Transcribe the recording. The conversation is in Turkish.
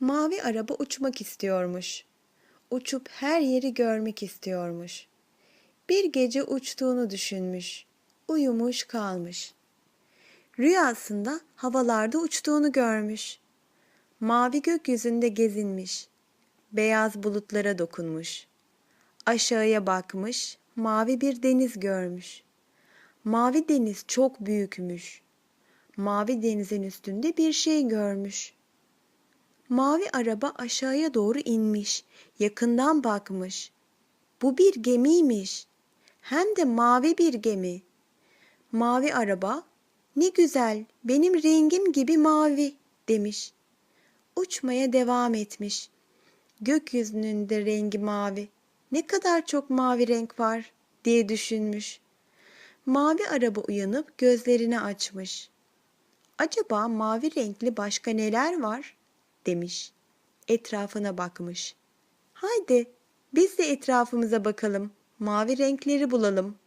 Mavi araba uçmak istiyormuş. Uçup her yeri görmek istiyormuş. Bir gece uçtuğunu düşünmüş. Uyumuş kalmış. Rüyasında havalarda uçtuğunu görmüş. Mavi gökyüzünde gezinmiş. Beyaz bulutlara dokunmuş. Aşağıya bakmış, mavi bir deniz görmüş. Mavi deniz çok büyükmüş. Mavi denizin üstünde bir şey görmüş. Mavi araba aşağıya doğru inmiş, yakından bakmış. Bu bir gemiymiş. Hem de mavi bir gemi. Mavi araba, ne güzel, benim rengim gibi mavi demiş. Uçmaya devam etmiş. Gökyüzünün de rengi mavi. Ne kadar çok mavi renk var diye düşünmüş. Mavi araba uyanıp gözlerini açmış. Acaba mavi renkli başka neler var? Demiş. Etrafına bakmış. Haydi biz de etrafımıza bakalım. Mavi renkleri bulalım.